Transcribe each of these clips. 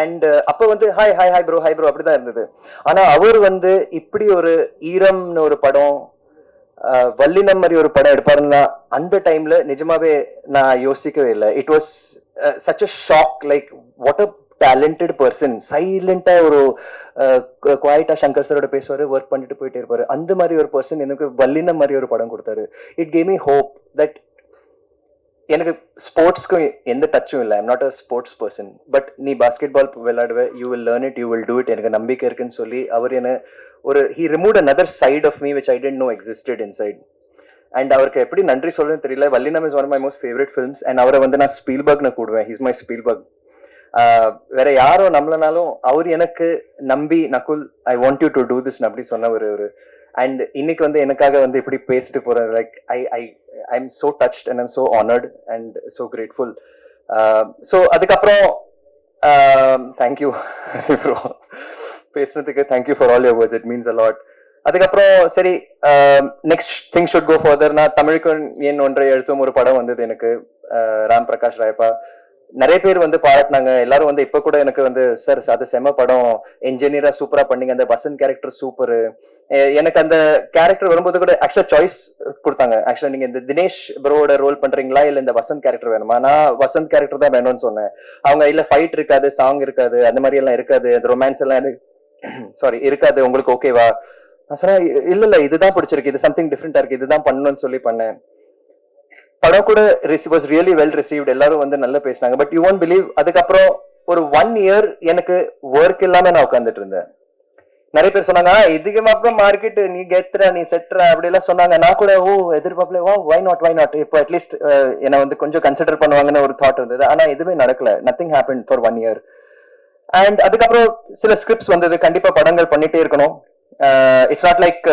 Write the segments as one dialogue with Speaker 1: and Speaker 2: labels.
Speaker 1: And uh, அப்ப வந்து hi hi hi bro hi bro அப்படிதான் இருந்தது. ஆனா அவர் வந்து இப்படி ஒரு ஈரம்னு ஒரு படம் வல்லினம் மாதிரி ஒரு படம் எடுப்பாருன்னா அந்த டைம்ல நிஜமாவே நான் யோசிக்கவே இல்லை. It was such a shock like what a talented person சைலண்டா ஒரு குவாய்டா சங்கர் சரோட பேசுவாரு ஒர்க் பண்ணிட்டு போயிட்டே இருப்பாரு. அந்த மாதிரி ஒரு பர்சன் எனக்கு வல்லினம் மாதிரி ஒரு படம் கொடுத்தாரு. It came me hope that எனக்கு ஸ்போர்ட்ஸ்க்கும் எந்த டச்சும் இல்லை. I'm not a sports person but நீ basketball விளையாடுவ you will learn it you will do it எனக்கு நம்பிக்கை இருக்குன்னு சொல்லி அவர் என்ன ஒரு he remove another side of me which I didn't know existed inside and அவருக்கு எப்படி நன்றி சொல்றதுன்னு தெரியல. Vallinam is one my most favourite films and அவரை வந்து நான் ஸ்பீல்பர்க்னு கூடுவேன். ஹிஸ் மை ஸ்பீல்பர்க் வேற யாரோ நம்மளனாலும் அவர் எனக்கு நம்பி Nakul I want you to do this அப்படி சொன்ன ஒரு ஒரு அண்ட் இன்னைக்கு வந்து எனக்காக வந்து இப்படி பேசிட்டு போறாரு. Like I I I am so touched and I'm so honoured and so grateful so அதுக்கப்புறம் um, தேங்க்யூ ப்ரோ பேசுனதுக்கு thank you for all your words it means a lot அதுக்கப்புறம் சரி next thing should go further நான் தமிழுக்கு என் ஒன்றை எழுத்தும் ஒரு படம் வந்தது எனக்கு uh, ராம் பிரகாஷ் ராயப்பா. நிறைய பேர் வந்து பாராட்டினாங்க. எல்லாரும் வந்து இப்ப கூட எனக்கு வந்து சார் அது செம படம். என்ஜினியரா சூப்பரா பண்ணீங்க. அந்த வசந்த் கேரக்டர் சூப்பர் எனக்கு அந்த கேரக்டர் வரும்போது கூட ஆக்சுவலா சாய்ஸ் கொடுத்தாங்க. ஆக்சுவலா நீங்க இந்த தினேஷ் ப்ரோட ரோல் பண்றீங்களா? இல்ல இந்த வசந்த் கேரக்டர் வேணுமா? நான் வசந்த் கேரக்டர் தான் வேணும்னு சொன்னேன். அவங்க இல்ல ஃபைட் இருக்காது சாங் இருக்காது அந்த மாதிரி எல்லாம் இருக்காது. அந்த ரொமான்ஸ் எல்லாம் சாரி இருக்காது. உங்களுக்கு ஓகேவா நான் சொன்னேன் இல்ல இல்ல இதுதான் பிடிச்சிருக்கு. இது சம்திங் டிஃப்ரெண்டா இருக்கு. இதுதான் பண்ணணும்னு சொல்லி பண்ணேன். படம் கூட வாஸ் ரியலி வெல் ரிசீவ்ட் எல்லாரும் வந்து நல்லா பேசினாங்க. பட் யூ ஒன்ட் பிலீவ் அதுக்கப்புறம் ஒரு ஒன் இயர் எனக்கு ஒர்க் இல்லாம நான் உட்காந்துட்டு இருந்தேன். நிறைய பேர் சொன்னாங்க இதுக்கு அப்புறம் மார்க்கெட் நீ கெத்துற நீ செட்டுற அப்படி எல்லாம் சொன்னாங்க. நான் கூட ஓ எதிர்பார்ப்புல வா வை நாட் வை நாட் இப்போ அட்லீஸ்ட் என்னை வந்து கொஞ்சம் கன்சிடர் பண்ணுவாங்கன்னு ஒரு தாட் இருந்தது. ஆனா எதுவுமே நடக்கல. Nothing happen for one year and அதுக்கப்புறம் சில ஸ்கிரிப்ட்ஸ் வந்தது. கண்டிப்பா படங்கள் பண்ணிட்டே இருக்கணும். இட்ஸ் நாட் லைக்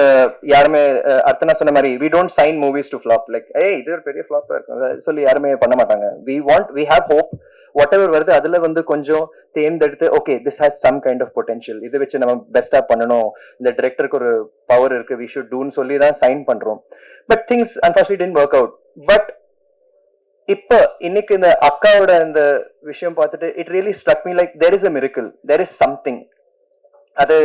Speaker 1: யாருமே அர்த்தனா சொன்ன மாதிரி we don't sign movies to flop like ஏய் இது ஒரு பெரிய ஃபிளாப்பா இருக்கும். சொல்லி யாருமே பண்ண மாட்டாங்க. We want we have hope whatever வருது அதுல வந்து கொஞ்சம் தேர்ந்தெடுத்து okay this has some kind of potential இதை வச்சு நம்ம பெஸ்டா பண்ணணும். இந்த டிரெக்டருக்கு ஒரு பவர் இருக்கு வி ஷுட் டூன்னு சொல்லி தான் சைன் பண்றோம். But things unfortunate didn't work out but இப்ப இன்னைக்கு இந்த அக்காவோட இந்த விஷயம் பார்த்துட்டு it really struck me like there is a miracle there is something அது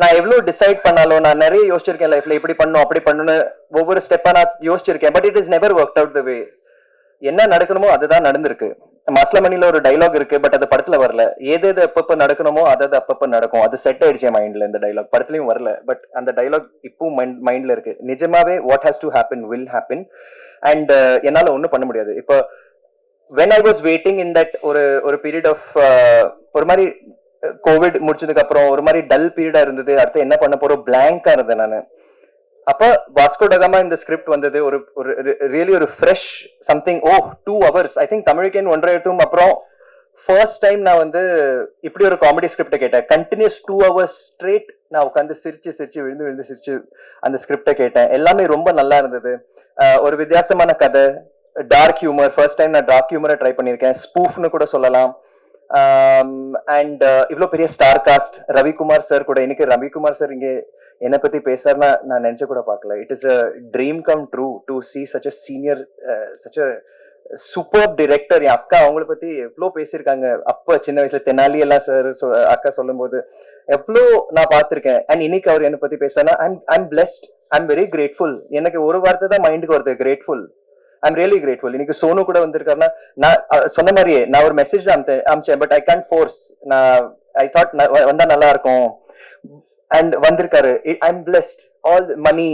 Speaker 1: நான் எவ்வளவு டிசைட் பண்ணாலும் நான் நிறைய யோசிச்சிருக்கேன் லைஃப்ல இப்படி பண்ணும் அப்படி பண்ணணும்னு ஒவ்வொரு ஸ்டெப்பா நான் யோசிச்சிருக்கேன். But it is never work out the way என்ன நடக்கணுமோ அதுதான் நடந்திருக்கு. மஸ்லமணில ஒரு டைலாக் இருக்கு பட் அது படத்துல வரல. எது எது அப்பப்ப நடக்கணுமோ அது அது அப்பப்ப நடக்கும். அது செட் ஆயிடுச்சு என் மைண்ட்ல இந்த டைலாக் படத்துலயும் வரல. பட் அந்த டைலாக் இப்பவும் மைண்ட்ல இருக்கு. நிஜமாவே what has to happen will happen and என்னால ஒண்ணும் பண்ண முடியாது. இப்போ when I was waiting in that ஒரு ஒரு பீரியட் ஆஃப் uh, ஒரு மாதிரி uh, கோவிட் முடிச்சதுக்கு அப்புறம் ஒரு மாதிரி டல் பீரியடா இருந்தது. அடுத்து என்ன பண்ண போறோம்? பிளாங்கா இருந்தேன் நான். அப்ப வாஸ்கோ டகாமா இந்த ஸ்கிரிப்ட் வந்தது ஒரு ஒரு ரியலி ஒரு fresh something oh two hours I think தமிழுக்கேன் ஒன்றரை எடுத்தும் அப்புறம் ஃபர்ஸ்ட் டைம் நான் வந்து இப்படி ஒரு காமெடி ஸ்கிரிப்டை கேட்டேன். கண்டினியூஸ் டூ ஹவர்ஸ் ஸ்ட்ரேட் நான் உட்காந்து சிரிச்சு சிரிச்சு விழுந்து விழுந்து சிரிச்சு அந்த ஸ்கிரிப்டை கேட்டேன். எல்லாமே ரொம்ப நல்லா இருந்தது. ஒரு வித்தியாசமான கதை டார்க் ஹியூமர் ஃபர்ஸ்ட் டைம் நான் டார்க் ஹியூமரை ட்ரை பண்ணியிருக்கேன். ஸ்பூஃப்னு கூட சொல்லலாம். அண்ட் இவ்வளோ பெரிய ஸ்டார் காஸ்ட் ரவிக்குமார் சார் கூட. இன்னைக்கு ரவிக்குமார் சார் இங்கே என்னை பத்தி பேசுறாருன்னா நான் நினைச்ச கூட பார்க்கல. It is a dream come true to see such a senior such a super director என் அக்கா அவங்கள பத்தி எவ்வளோ பேசியிருக்காங்க. அப்ப சின்ன வயசுல தெனாலி எல்லாம் சார் அக்கா சொல்லும்போது எவ்வளோ நான் பார்த்துருக்கேன். அண்ட் இன்னைக்கு அவர் என்னை பத்தி பேசுறேன்னா I'm I'm blessed I'm very grateful எனக்கு ஒரு வார்த்தை தான் மைண்டுக்கு வருது. கிரேட்ஃபுல் ஐம் ரியலி கிரேட்ஃபுல் இன்னைக்கு சோனு கூட வந்திருக்காருன்னா நான் சொன்ன மாதிரியே நான் ஒரு மெசேஜ் தான் அமிச்சேன் பட் ஐ கேன் ஃபோர்ஸ் நான் ஐ தாட் வந்தா நல்லா இருக்கும். அண்ட் வந்திருக்காரு. ஐம் பிளெஸ்ட் ஆல் மணி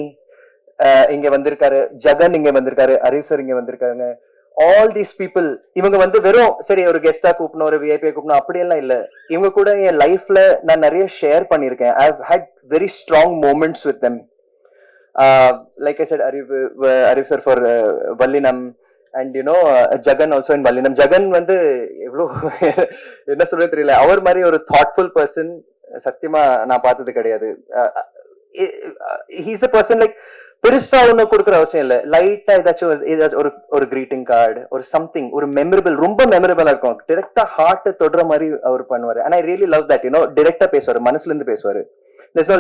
Speaker 1: இங்க வந்திருக்காரு. ஜெகன் இங்க வந்திருக்காரு. அறிவு சார் இங்க வந்திருக்காங்க. ஆல் தீஸ் பீப்புள் இவங்க வந்து வெறும் சரி ஒரு கெஸ்டா கூப்பிடணும் ஒரு விஐபி கூப்பிடணும் அப்படியெல்லாம் இல்லை. இவங்க கூட என் லைஃப்ல நான் நிறைய ஷேர் பண்ணியிருக்கேன். I had very strong moments with them like I said Arivu Arivu sir for Vallinam and you know Jagan also in Vallinam Jagan வந்து எவ்வளோ என்ன சொல்றது தெரியல. அவர் மாதிரி ஒரு தாட்ஃபுல் பர்சன் சத்தியமா நான் பார்த்தது கிடையாது. ஹீஸ் அ பர்சன் லைக் பெருசா ஒண்ணு கொடுக்குற அவசியம் இல்ல. லைட்டா ஏதாச்சும் ஏதாச்சும் ஒரு ஒரு கிரீட்டிங் கார்டு ஒரு சம்திங் ஒரு மெமரபிள் ரொம்ப மெமரபிளா இருக்கும். டிரெக்டா ஹார்ட் தொடுற மாதிரி அவர் பண்ணுவாரு. And I really love that you know டிரெக்டா பேசுவாரு மனசுல இருந்து பேசுவாரு.